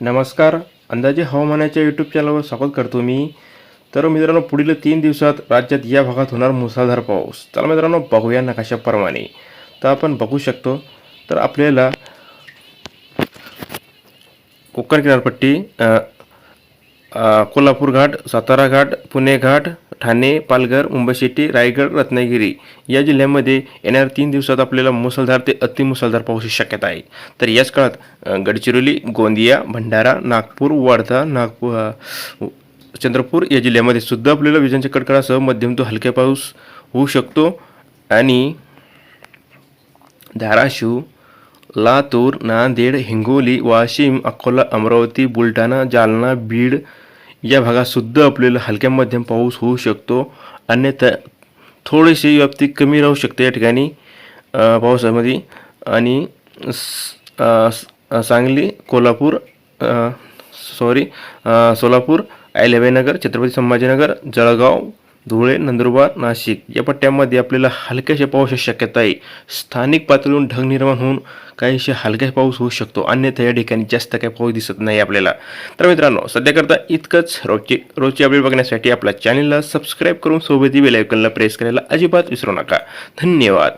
नमस्कार. अंदाजे हवामानाच्या यूट्यूब चॅनलवर स्वागत करतो मी. तर मित्रांनो पुढील तीन दिवसात राज्यात या भागात होणार मुसळधार पाऊस. चला मित्रांनो बघूया नकाशाप्रमाणे. तर आपण बघू शकतो तर आपल्याला कोकण किनारपट्टी कोल्हापूर घाट सातारा घाट पुणे घाट ठाणे पालघर मुंबई सिटी रायगड रत्नागिरी या जिल्ह्यामध्ये येणाऱ्या तीन दिवसात आपल्याला मुसळधार ते अतिमुसळधार पावसाची शक्यता आहे. तर याच काळात गडचिरोली गोंदिया भंडारा नागपूर वर्धा नागपूर चंद्रपूर या जिल्ह्यामध्ये सुद्धा आपल्याला विजांच्या कडकडासह मध्यम तो हलक्या पाऊस होऊ शकतो. आणि धाराशिव लातूर नांदेड हिंगोली वाशिम अकोला अमरावती बुलढाणा जालना बीड या भागात सुद्धा आपल्याला हलक्या मध्यम पाऊस होऊ शकतो. अन्यथा थोडीशी व्याप्ती कमी राहू शकते या ठिकाणी पावसामध्ये. आणि स- सांगली कोल्हापूर सॉरी सोलापूर अहिल्याबाईनगर छत्रपती संभाजीनगर जळगाव धुळे नंदुरबार नाशिक या पट्ट्यामध्ये आपल्याला हलक्याशा पावसाची शक्यता आहे. स्थानिक पातळीवरून ढग निर्माण होऊन काहीशा हलक्या पाऊस होऊ शकतो. अन्यथा या ठिकाणी जास्त काही पाऊस दिसत नाही आपल्याला. तर मित्रांनो सध्याकरता इतकंच. रोजची रोजची अपडेट बघण्यासाठी आपल्या चॅनलला सबस्क्राईब करून सोबती बेलायकनला प्रेस करायला अजिबात विसरू नका. धन्यवाद.